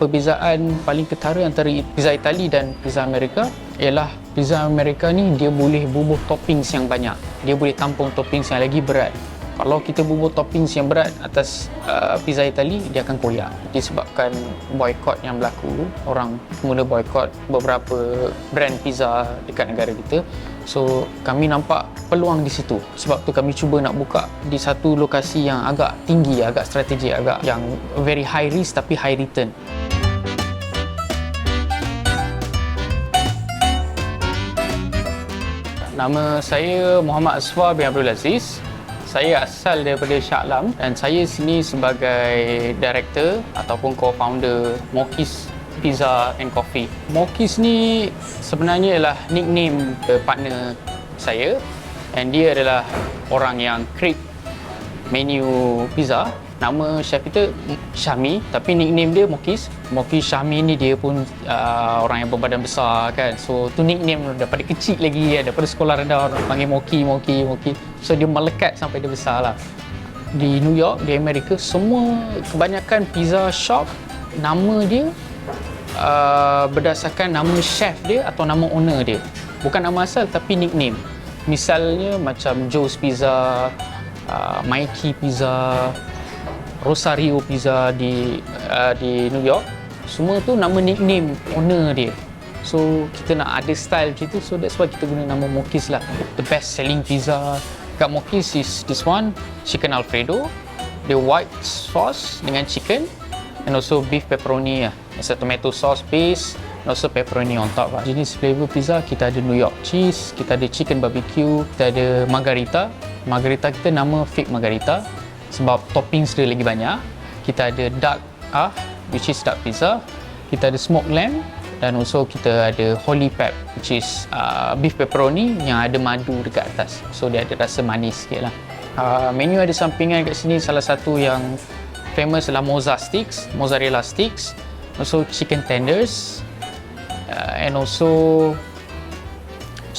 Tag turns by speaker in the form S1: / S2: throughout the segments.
S1: perbezaan paling ketara antara pizza Itali dan pizza Amerika ialah pizza Amerika ni dia boleh bubuh toppings yang banyak. Dia boleh tampung toppings yang lagi berat. Kalau kita bubuh toppings yang berat atas uh, pizza Itali, dia akan koyak. Disebabkan boykot yang berlaku, orang mula boykot beberapa brand pizza dekat negara kita. So, kami nampak peluang di situ. Sebab tu kami cuba nak buka di satu lokasi yang agak tinggi, agak strategi, agak yang very high risk tapi high return. Nama saya Muhammad Asfar bin Abdul Aziz. Saya asal daripada Shah Alam dan saya sini sebagai director ataupun co-founder Mokis Pizza and Coffee. Mokis ni sebenarnya ialah nickname partner saya and dia adalah orang yang create menu pizza nama chef kita Syami tapi nickname dia Mokis. Mokis Syami ni dia pun uh, orang yang berbadan besar kan. So tu nickname daripada kecil lagi ya daripada sekolah rendah. Orang panggil Moki Moki Moki. So dia melekat sampai dia besar lah. Di New York di Amerika semua kebanyakan pizza shop nama dia uh, berdasarkan nama chef dia atau nama owner dia. Bukan nama asal tapi nickname. Misalnya macam Joe's Pizza uh, Mikey Pizza Rosario Pizza di uh, di New York. Semua tu nama nickname owner dia. So kita nak ada style macam tu. So that's why kita guna nama Mokis lah. The best selling pizza. Kat Mokis is this one. Chicken alfredo. The white sauce dengan chicken. And also beef pepperoni lah. It's a tomato sauce base and also pepperoni on top lah. jenis flavor pizza kita ada New York cheese kita ada chicken barbecue kita ada margarita. Margarita kita nama fake margarita sebab toppings dia lagi banyak. Kita ada duck ah which is duck pizza. Kita ada smoked lamb dan also kita ada holy pep which is uh, beef pepperoni yang ada madu dekat atas. So dia ada rasa manis sikit lah. Uh, menu ada sampingan kat sini salah satu yang famous adalah mozza sticks, mozzarella sticks, also chicken tenders uh, and also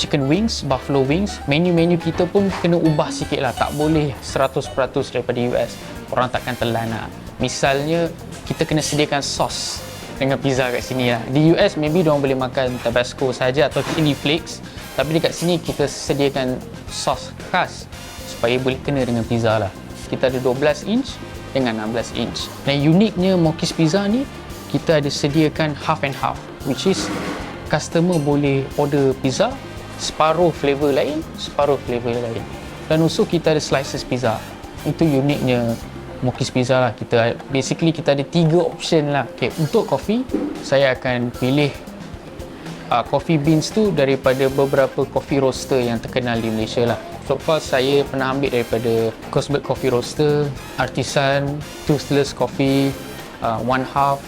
S1: chicken wings, buffalo wings. Menu-menu kita pun kena ubah sikit lah. Tak boleh 100% daripada US. Orang takkan telan lah. Misalnya, kita kena sediakan sos dengan pizza kat sini lah. Di US, maybe diorang boleh makan Tabasco saja atau chili flakes. Tapi dekat sini, kita sediakan sos khas supaya boleh kena dengan pizza lah. Kita ada 12 inch dengan 16 inch. Dan uniknya Mokis Pizza ni, kita ada sediakan half and half. Which is, customer boleh order pizza separuh flavor lain, separuh flavor lain. Dan also kita ada slices pizza. Itu uniknya Mokis Pizza lah. Kita basically kita ada tiga option lah. Okay, untuk kopi saya akan pilih uh, coffee beans tu daripada beberapa coffee roaster yang terkenal di Malaysia lah. So far saya pernah ambil daripada Cosberg Coffee Roaster, Artisan, Toothless Coffee, uh, One Half,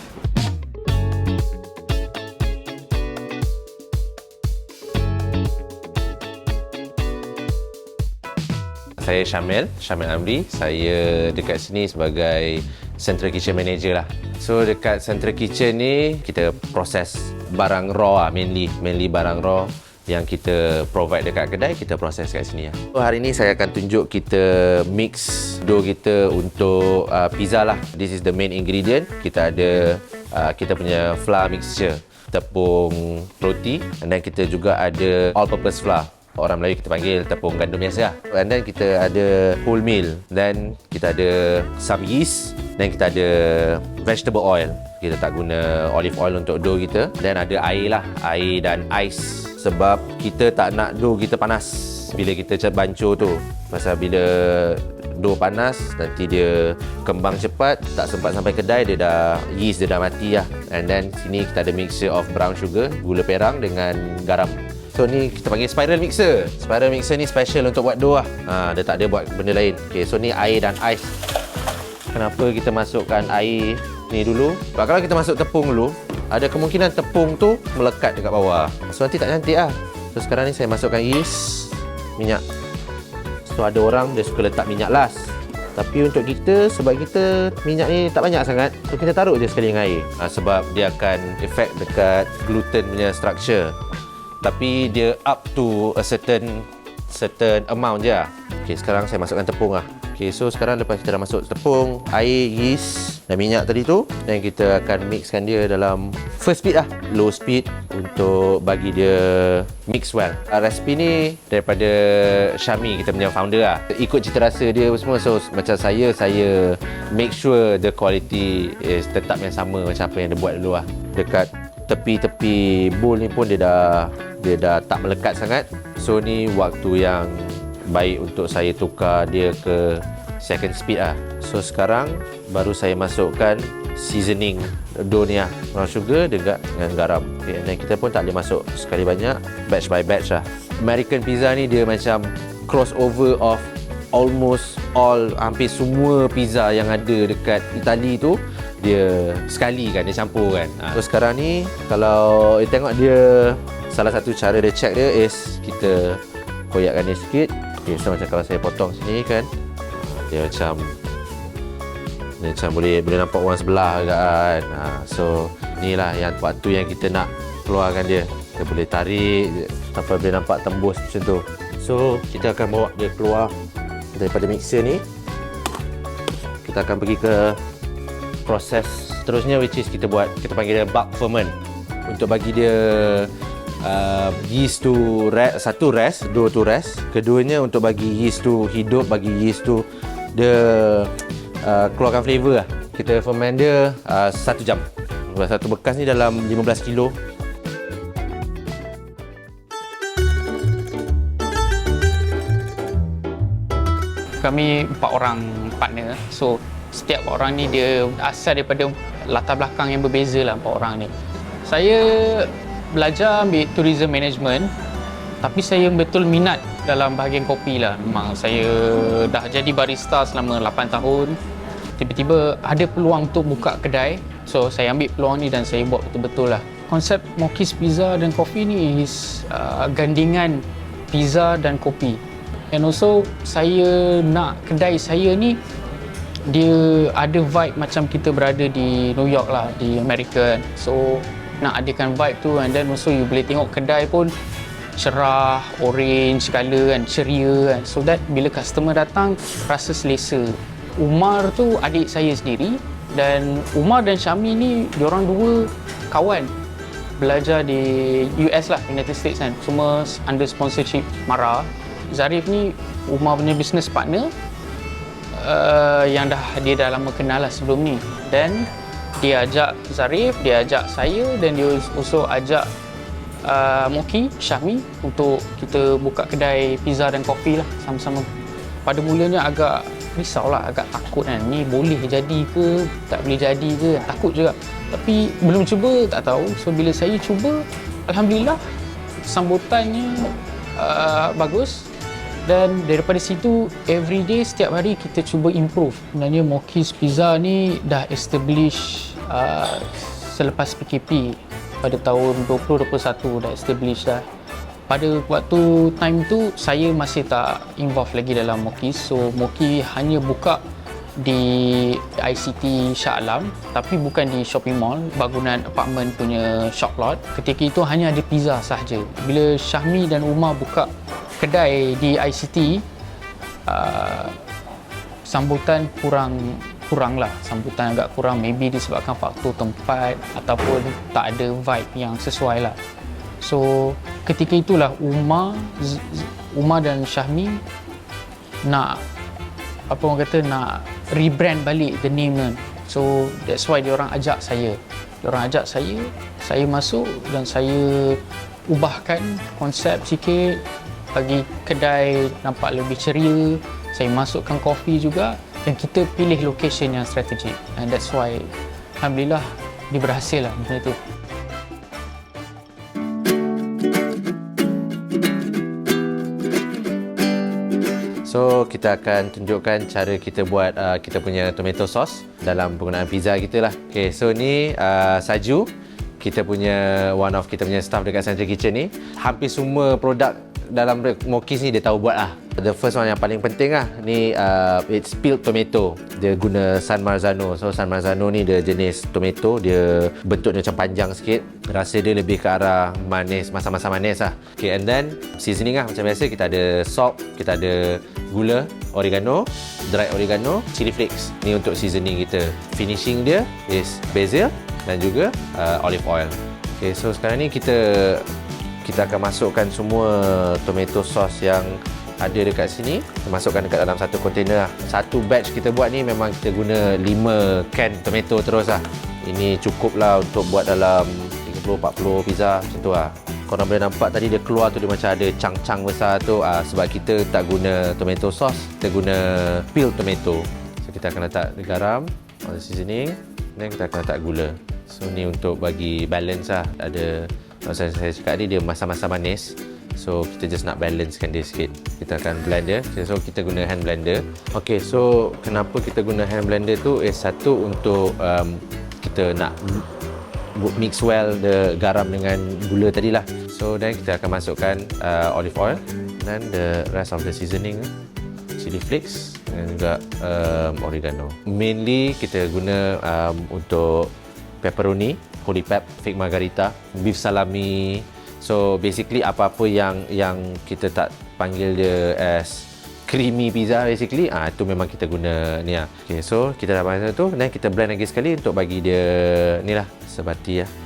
S2: Saya Syamil, Syamil Amri. Saya dekat sini sebagai Central Kitchen Manager lah. So dekat Central Kitchen ni kita proses barang raw lah mainly. Mainly barang raw yang kita provide dekat kedai, kita proses kat sini lah. So, hari ni saya akan tunjuk kita mix dough kita untuk uh, pizza lah. This is the main ingredient. Kita ada uh, kita punya flour mixture tepung roti then kita juga ada all purpose flour orang Melayu kita panggil tepung gandum biasa lah. And then kita ada wholemeal. Then kita ada some yeast. Then kita ada vegetable oil. Kita tak guna olive oil untuk dough kita. Then ada air lah. Air dan ais. Sebab kita tak nak dough kita panas bila kita bancur tu. Pasal bila dough panas nanti dia kembang cepat tak sempat sampai kedai dia dah yeast dia dah mati lah and then sini kita ada mixture of brown sugar gula perang dengan garam So ni kita panggil spiral mixer. Spiral mixer ni special untuk buat dough lah. Ha, dia tak ada buat benda lain. Okay, so ni air dan ais. Kenapa kita masukkan air ni dulu? Sebab kalau kita masuk tepung dulu, ada kemungkinan tepung tu melekat dekat bawah. So nanti tak cantik lah. So sekarang ni saya masukkan yeast, minyak. So ada orang dia suka letak minyak last. Tapi untuk kita, sebab kita minyak ni tak banyak sangat, so kita taruh je sekali dengan air. Ha, sebab dia akan efek dekat gluten punya structure tapi dia up to a certain certain amount je lah. Okay, sekarang saya masukkan tepung lah. Okay, so sekarang lepas kita dah masuk tepung, air, yeast dan minyak tadi tu dan kita akan mixkan dia dalam first speed lah, low speed untuk bagi dia mix well. Uh, resipi ni daripada Syami, kita punya founder lah. Ikut cita rasa dia semua, so macam saya, saya make sure the quality is tetap yang sama macam apa yang dia buat dulu lah. Dekat tepi-tepi bowl ni pun dia dah dia dah tak melekat sangat. So ni waktu yang baik untuk saya tukar dia ke second speed lah. So sekarang baru saya masukkan seasoning ni lah. Brown sugar dengan, dengan garam. Okay, dan kita pun tak boleh masuk sekali banyak. Batch by batch lah. American pizza ni dia macam crossover of almost all hampir semua pizza yang ada dekat Itali tu dia sekali kan dia campur kan. Ha. So sekarang ni kalau you tengok dia salah satu cara dia check dia is kita koyakkan dia sikit. Okay, so macam kalau saya potong sini kan. Dia macam Dia macam boleh boleh nampak orang sebelah agak kan. Ha, So inilah yang waktu yang kita nak keluarkan dia. Kita boleh tarik Sampai boleh nampak tembus macam tu. So kita akan bawa dia keluar Daripada mixer ni. Kita akan pergi ke Proses seterusnya which is kita buat Kita panggil dia bulk ferment Untuk bagi dia uh, yeast tu rest, satu rest, dua tu rest. Keduanya untuk bagi yeast tu hidup, bagi yeast tu dia uh, keluarkan flavor lah. Kita ferment dia uh, satu jam. Satu bekas ni dalam 15 kilo.
S1: Kami empat orang partner. So setiap orang ni dia asal daripada latar belakang yang berbeza lah empat orang ni. Saya belajar ambil tourism management tapi saya betul minat dalam bahagian kopi lah. Memang saya dah jadi barista selama 8 tahun. Tiba-tiba ada peluang untuk buka kedai. So saya ambil peluang ni dan saya buat betul-betul lah. Konsep Mokis Pizza dan kopi ni is uh, gandingan pizza dan kopi. And also saya nak kedai saya ni dia ada vibe macam kita berada di New York lah di Amerika kan. so nak adakan vibe tu and then also you boleh tengok kedai pun cerah, orange color kan, ceria kan. So that bila customer datang rasa selesa. Umar tu adik saya sendiri dan Umar dan Syami ni diorang dua kawan belajar di US lah, United States kan. Semua under sponsorship Mara. Zarif ni Umar punya business partner uh, yang dah dia dah lama kenal lah sebelum ni. Dan dia ajak Zarif, dia ajak saya dan dia also ajak uh, Moki, Syahmi untuk kita buka kedai pizza dan kopi lah sama-sama. Pada mulanya agak risau lah, agak takut kan. Ni boleh jadi ke, tak boleh jadi ke, takut juga. Tapi belum cuba, tak tahu. So bila saya cuba, Alhamdulillah sambutannya uh, bagus dan daripada situ everyday setiap hari kita cuba improve. Sebenarnya Mokis Pizza ni dah establish uh, selepas PKP pada tahun 2021 dah establish dah. Pada waktu time tu saya masih tak involve lagi dalam Mokis so Moki hanya buka di ICT Shah Alam tapi bukan di shopping mall. Bangunan apartment punya shop lot. Ketika itu hanya ada pizza sahaja. Bila Syahmi dan Umar buka kedai di ICT uh, sambutan kurang kurang lah. Sambutan agak kurang. Maybe disebabkan faktor tempat ataupun tak ada vibe yang sesuai lah. So ketika itulah Umar Umar dan Syahmi nak apa orang kata nak rebrand balik the name kan. So that's why dia orang ajak saya. Dia orang ajak saya saya masuk dan saya ubahkan konsep sikit. Bagi kedai nampak lebih ceria saya masukkan kopi juga dan kita pilih location yang strategik. And that's why Alhamdulillah dia berhasil lah benda tu
S2: So kita akan tunjukkan cara kita buat uh, kita punya tomato sauce dalam penggunaan pizza kita lah. Okay, so ni uh, Saju kita punya one of kita punya staff dekat Central Kitchen ni hampir semua produk dalam Mokis ni dia tahu buat lah The first one yang paling penting lah ni uh, it's peeled tomato. Dia guna San Marzano. So San Marzano ni dia jenis tomato, dia bentuknya macam panjang sikit. Rasa dia lebih ke arah manis, masa-masa manis lah. Okay, and then seasoning lah macam biasa kita ada salt, kita ada gula, oregano, dried oregano, chili flakes. Ni untuk seasoning kita. Finishing dia is basil dan juga uh, olive oil. Okay, so sekarang ni kita kita akan masukkan semua tomato sauce yang ada dekat sini masukkan dekat dalam satu container lah. Satu batch kita buat ni memang kita guna 5 can tomato terus lah. Ini cukup lah untuk buat dalam 30-40 pizza macam tu lah. Korang boleh nampak tadi dia keluar tu dia macam ada cang-cang besar tu ah, sebab kita tak guna tomato sauce, kita guna peeled tomato. So kita akan letak garam, on seasoning dan kita akan letak gula. So ni untuk bagi balance lah. Ada macam saya cakap tadi dia masa-masa manis. So kita just nak balancekan dia sikit. Kita akan blend dia. So kita guna hand blender. Okay, so kenapa kita guna hand blender tu? Eh satu untuk um, kita nak mix well the garam dengan gula tadi lah. So then kita akan masukkan uh, olive oil dan the rest of the seasoning chili flakes dan juga um, oregano. Mainly kita guna um, untuk pepperoni, holy pep, fake margarita, beef salami. So basically apa-apa yang yang kita tak panggil dia as creamy pizza basically ah itu memang kita guna ni lah. Okay, so kita dah pasal tu dan kita blend lagi sekali untuk bagi dia ni lah sebati lah.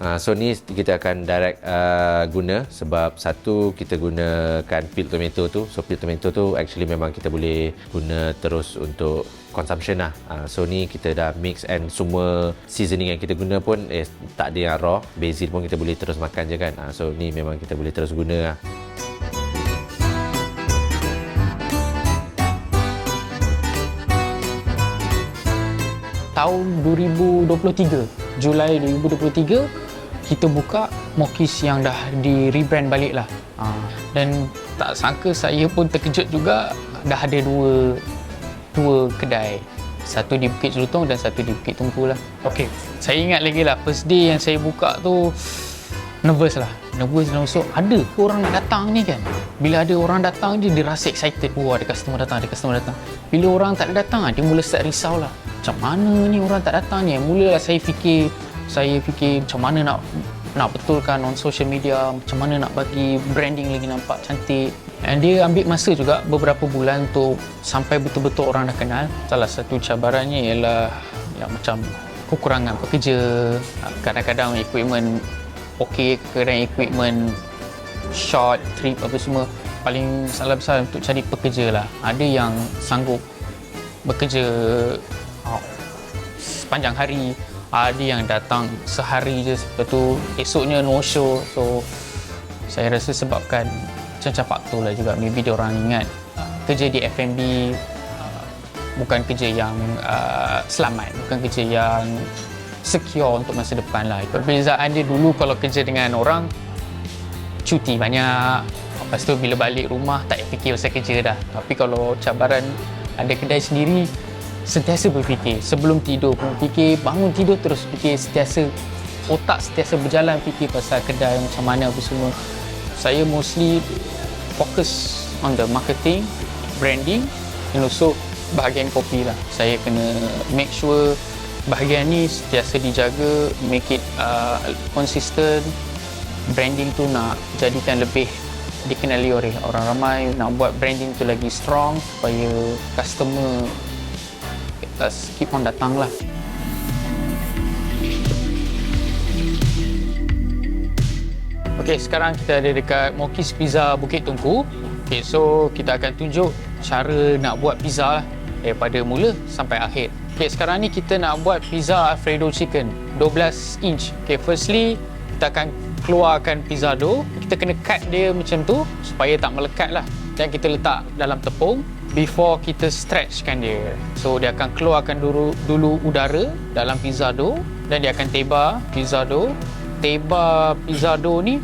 S2: Uh, so ni kita akan direct uh, guna sebab satu kita gunakan peeled tomato tu. So peeled tomato tu actually memang kita boleh guna terus untuk consumption lah. Uh, so ni kita dah mix and semua seasoning yang kita guna pun eh, tak ada yang raw. Basil pun kita boleh terus makan je kan. Uh, so ni memang kita boleh terus guna lah.
S1: Tahun 2023, Julai 2023, kita buka Mokis yang dah di rebrand balik lah. Ha. Dan tak sangka saya pun terkejut juga dah ada dua dua kedai. Satu di Bukit Jelutong dan satu di Bukit Tungku lah. Okay, saya ingat lagi lah first day yang saya buka tu nervous lah. Nervous dalam so ada ke orang nak datang ni kan? Bila ada orang datang je dia rasa excited. Oh ada customer datang, ada customer datang. Bila orang tak datang dia mula start risau lah. Macam mana ni orang tak datang ni? Mulalah saya fikir saya fikir macam mana nak nak betulkan on social media macam mana nak bagi branding lagi nampak cantik. And dia ambil masa juga beberapa bulan untuk sampai betul-betul orang dah kenal. Salah satu cabarannya ialah ya, macam kekurangan pekerja kadang-kadang equipment okey kadang equipment short trip apa semua paling salah besar untuk cari pekerja lah. Ada yang sanggup bekerja oh, sepanjang hari ada yang datang sehari je. Lepas tu esoknya no show. So saya rasa sebabkan macam faktor lah juga. Maybe dia orang ingat uh, kerja di F&B uh, bukan kerja yang uh, selamat bukan kerja yang secure untuk masa depan lah. Perbezaan dia dulu kalau kerja dengan orang cuti banyak. Lepas tu bila balik rumah tak fikir pasal kerja dah. Tapi kalau cabaran ada kedai sendiri sentiasa berfikir. Sebelum tidur pun fikir bangun tidur terus fikir sentiasa otak sentiasa berjalan fikir pasal kedai macam mana apa semua. Saya mostly fokus on the marketing branding and also bahagian kopi lah. Saya kena make sure bahagian ni sentiasa dijaga make it uh, consistent. Branding tu nak jadikan lebih dikenali oleh orang ramai nak buat branding tu lagi strong supaya customer let's keep on datang lah. Okay, sekarang kita ada dekat Mokis Pizza Bukit Tungku. Okay, so kita akan tunjuk cara nak buat pizza lah daripada mula sampai akhir. Okay, sekarang ni kita nak buat pizza Alfredo Chicken 12 inch. Okay, firstly kita akan keluarkan pizza dough. Kita kena cut dia macam tu supaya tak melekat lah. Dan kita letak dalam tepung before kita stretchkan dia. So dia akan keluarkan dulu dulu udara dalam pizza dough dan dia akan tebar pizza dough. Tebar pizza dough ni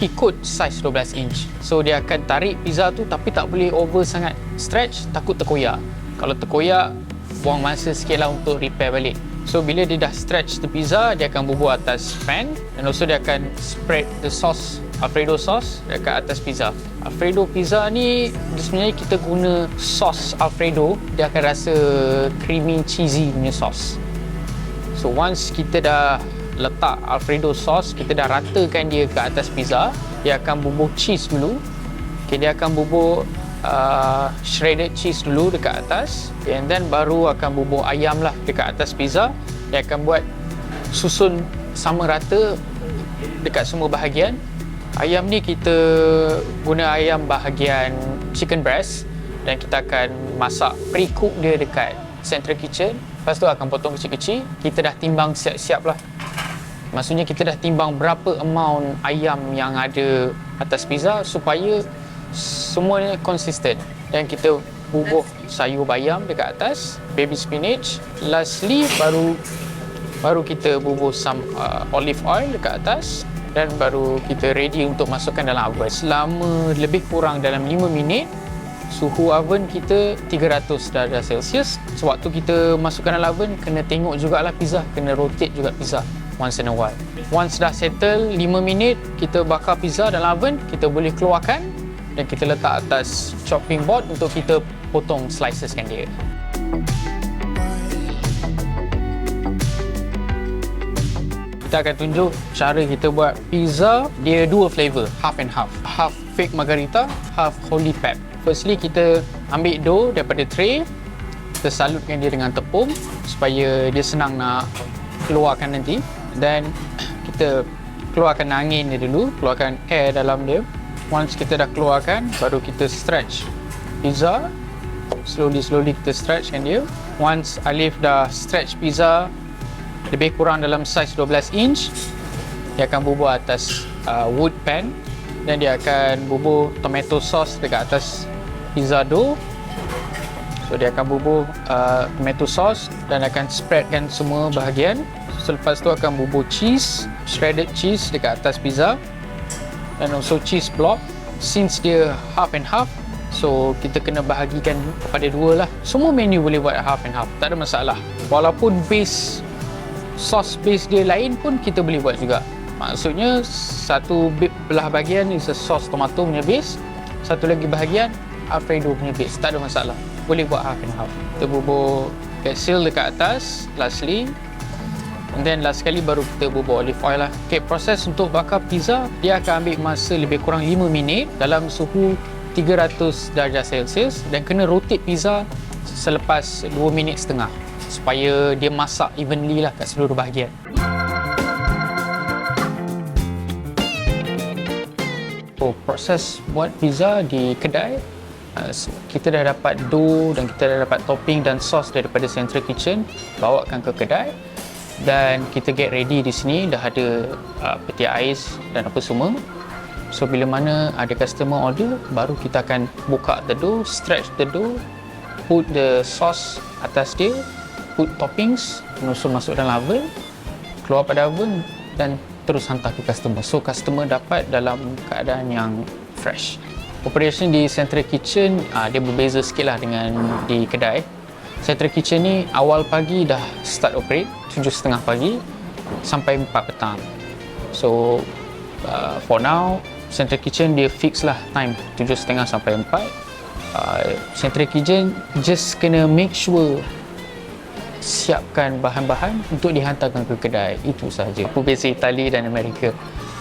S1: ikut size 12 inch. So dia akan tarik pizza tu tapi tak boleh over sangat stretch takut terkoyak. Kalau terkoyak buang masa sikit lah untuk repair balik. So bila dia dah stretch the pizza, dia akan bubuh atas pan and also dia akan spread the sauce Alfredo sauce dekat atas pizza. Alfredo pizza ni sebenarnya kita guna sauce Alfredo, dia akan rasa creamy cheesy punya sauce. So once kita dah letak Alfredo sauce, kita dah ratakan dia ke atas pizza, dia akan bubuh cheese dulu. Okay, dia akan bubuh uh, shredded cheese dulu dekat atas and then baru akan bubuh ayam lah dekat atas pizza. Dia akan buat susun sama rata dekat semua bahagian. Ayam ni kita guna ayam bahagian chicken breast dan kita akan masak pre-cook dia dekat central kitchen. Lepas tu akan potong kecil-kecil. Kita dah timbang siap-siap lah. Maksudnya kita dah timbang berapa amount ayam yang ada atas pizza supaya semuanya konsisten. Dan kita bubuh sayur bayam dekat atas, baby spinach. Lastly baru baru kita bubuh some uh, olive oil dekat atas dan baru kita ready untuk masukkan dalam oven. Selama lebih kurang dalam 5 minit suhu oven kita 300 darjah Celsius. Sewaktu kita masukkan dalam oven kena tengok jugalah pizza, kena rotate juga pizza once in a while. Once dah settle 5 minit kita bakar pizza dalam oven, kita boleh keluarkan dan kita letak atas chopping board untuk kita potong slices kan dia. Kita akan tunjuk cara kita buat pizza. Dia dua flavor, half and half. Half fake margarita, half holy pep. Firstly kita ambil dough daripada tray, kita salutkan dia dengan tepung supaya dia senang nak keluarkan nanti. Dan kita keluarkan angin dia dulu, keluarkan air dalam dia. Once kita dah keluarkan, baru kita stretch pizza. Slowly slowly kita stretchkan dia. Once Alif dah stretch pizza lebih kurang dalam saiz 12 inch, dia akan bubuh atas uh, wood pan dan dia akan bubuh tomato sauce dekat atas pizza dough. So dia akan bubuh uh, tomato sauce dan akan spreadkan semua bahagian. Selepas tu akan bubuh cheese, shredded cheese dekat atas pizza dan also cheese block. Since dia half and half, so kita kena bahagikan kepada dua lah. Semua menu boleh buat half and half, tak ada masalah. Walaupun base sauce base dia lain pun kita boleh buat juga. Maksudnya satu belah bahagian is a sauce tomato punya base, satu lagi bahagian Alfredo punya base. Tak ada masalah. Boleh buat half and half. Kita bubur basil dekat atas, lastly. And then last sekali baru kita bubur olive oil lah. Okay, proses untuk bakar pizza, dia akan ambil masa lebih kurang 5 minit dalam suhu 300 darjah Celsius dan kena rotate pizza selepas 2 minit setengah supaya dia masak evenly lah kat seluruh bahagian. So, proses buat pizza di kedai uh, kita dah dapat dough dan kita dah dapat topping dan sos daripada central kitchen bawakan ke kedai dan kita get ready di sini dah ada uh, peti ais dan apa semua so bila mana ada customer order baru kita akan buka the dough stretch the dough put the sauce atas dia put toppings langsung masuk dalam oven keluar pada oven dan terus hantar ke customer. So customer dapat dalam keadaan yang fresh. Operation di central kitchen uh, dia berbeza sikit lah dengan di kedai. Central kitchen ni awal pagi dah start operate 7.30 pagi sampai 4 petang. So uh, for now central kitchen dia fix lah time 7.30 sampai 4 uh, central kitchen just kena make sure siapkan bahan-bahan untuk dihantarkan ke kedai. Itu sahaja. Beza Itali dan Amerika.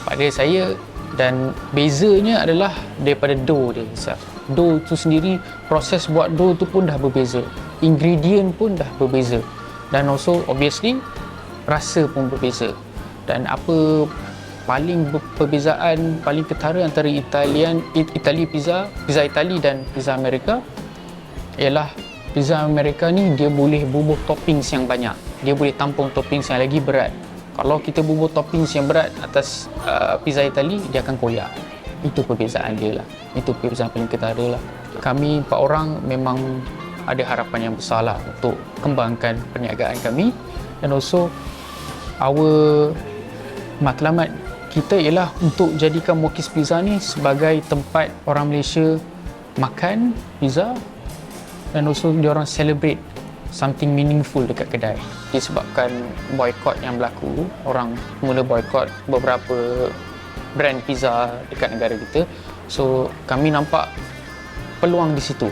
S1: Pada saya dan bezanya adalah daripada dough dia besar. Dough tu sendiri proses buat dough tu pun dah berbeza. Ingredient pun dah berbeza. Dan also obviously rasa pun berbeza. Dan apa paling perbezaan paling ketara antara Italian Itali pizza pizza Itali dan pizza Amerika ialah pizza Amerika ni dia boleh bubuh toppings yang banyak. Dia boleh tampung toppings yang lagi berat. Kalau kita bubuh toppings yang berat atas uh, pizza Itali dia akan koyak. Itu perbezaan dia lah. Itu perbezaan paling ketara lah. Kami empat orang memang ada harapan yang besar lah untuk kembangkan perniagaan kami. Dan also our matlamat kita ialah untuk jadikan Mokis Pizza ni sebagai tempat orang Malaysia makan pizza dan also dia orang celebrate something meaningful dekat kedai. Disebabkan boycott yang berlaku, orang mula boycott beberapa brand pizza dekat negara kita. So, kami nampak peluang di situ.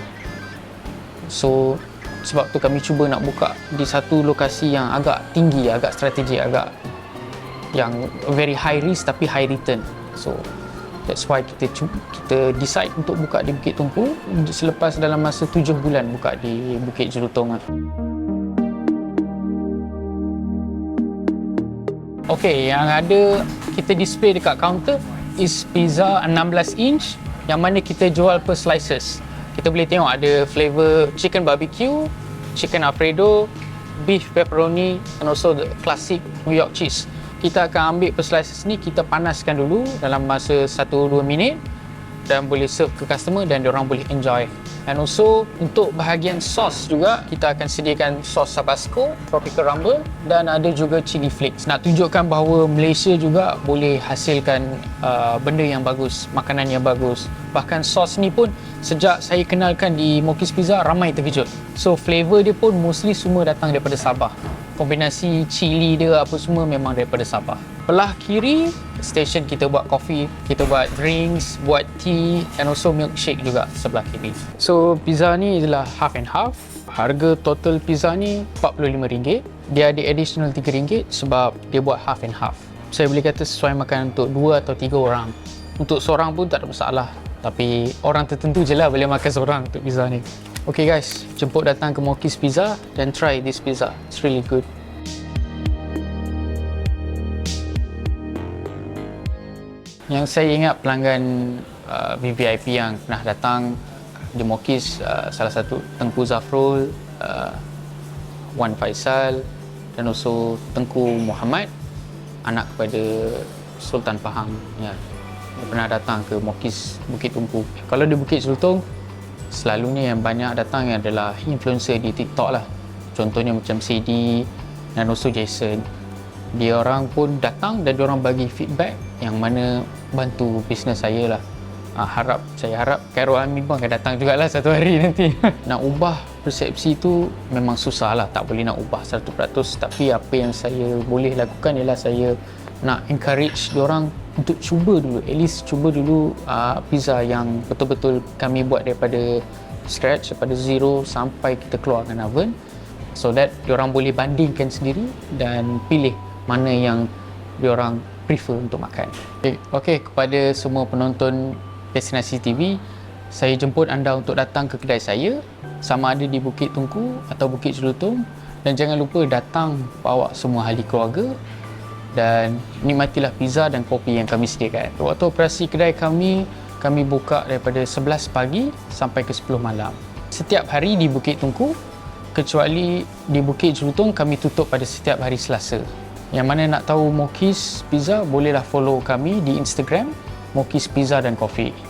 S1: So, sebab tu kami cuba nak buka di satu lokasi yang agak tinggi, agak strategi, agak yang very high risk tapi high return. So, that's why kita kita decide untuk buka di Bukit Tumpu selepas dalam masa 7 bulan buka di Bukit Jelutong. Okay, yang ada kita display dekat counter is pizza 16 inch yang mana kita jual per slices. Kita boleh tengok ada flavor chicken barbecue, chicken alfredo, beef pepperoni and also the classic New York cheese. Kita akan ambil per slices ni, kita panaskan dulu dalam masa 1-2 minit dan boleh serve ke customer dan diorang boleh enjoy. And also untuk bahagian sos juga kita akan sediakan sos Tabasco, Tropical Rumble dan ada juga chili flakes. Nak tunjukkan bahawa Malaysia juga boleh hasilkan uh, benda yang bagus, makanan yang bagus. Bahkan sos ni pun sejak saya kenalkan di Mokis Pizza ramai terkejut. So flavor dia pun mostly semua datang daripada Sabah. Kombinasi chili dia apa semua memang daripada Sabah. Belah kiri station kita buat coffee, kita buat drinks, buat tea and also milkshake juga sebelah kiri. So pizza ni adalah half and half. Harga total pizza ni RM45. Dia ada additional RM3 sebab dia buat half and half. Saya boleh kata sesuai makan untuk dua atau tiga orang. Untuk seorang pun tak ada masalah. Tapi orang tertentu je lah boleh makan seorang untuk pizza ni. Okay guys, jemput datang ke Mokis Pizza dan try this pizza. It's really good. Yang saya ingat pelanggan uh, VVIP yang pernah datang di Mokis uh, salah satu Tengku Zafrul, uh, Wan Faisal dan also Tengku Muhammad anak kepada Sultan Pahang ya. Dia pernah datang ke Mokis Bukit Tumpu. Kalau di Bukit Sultong selalunya yang banyak datang adalah influencer di TikTok lah. Contohnya macam CD dan also Jason. Dia orang pun datang dan dia orang bagi feedback yang mana bantu bisnes saya lah. Ha, harap saya harap Khairul Amin pun akan datang jugalah satu hari nanti. nak ubah persepsi tu memang susah lah. Tak boleh nak ubah 100% tapi apa yang saya boleh lakukan ialah saya nak encourage orang untuk cuba dulu at least cuba dulu uh, pizza yang betul-betul kami buat daripada scratch daripada zero sampai kita keluarkan oven. So that diorang boleh bandingkan sendiri dan pilih mana yang diorang prefer untuk makan. Okay, okay kepada semua penonton Destinasi TV saya jemput anda untuk datang ke kedai saya. Sama ada di Bukit Tungku atau Bukit Jelutong. Dan jangan lupa datang bawa semua ahli keluarga dan nikmatilah pizza dan kopi yang kami sediakan. Waktu operasi kedai kami, kami buka daripada 11 pagi sampai ke 10 malam. Setiap hari di Bukit Tungku, kecuali di Bukit Jelutong kami tutup pada setiap hari Selasa. Yang mana nak tahu Mokis Pizza, bolehlah follow kami di Instagram, Mokis Pizza dan Coffee.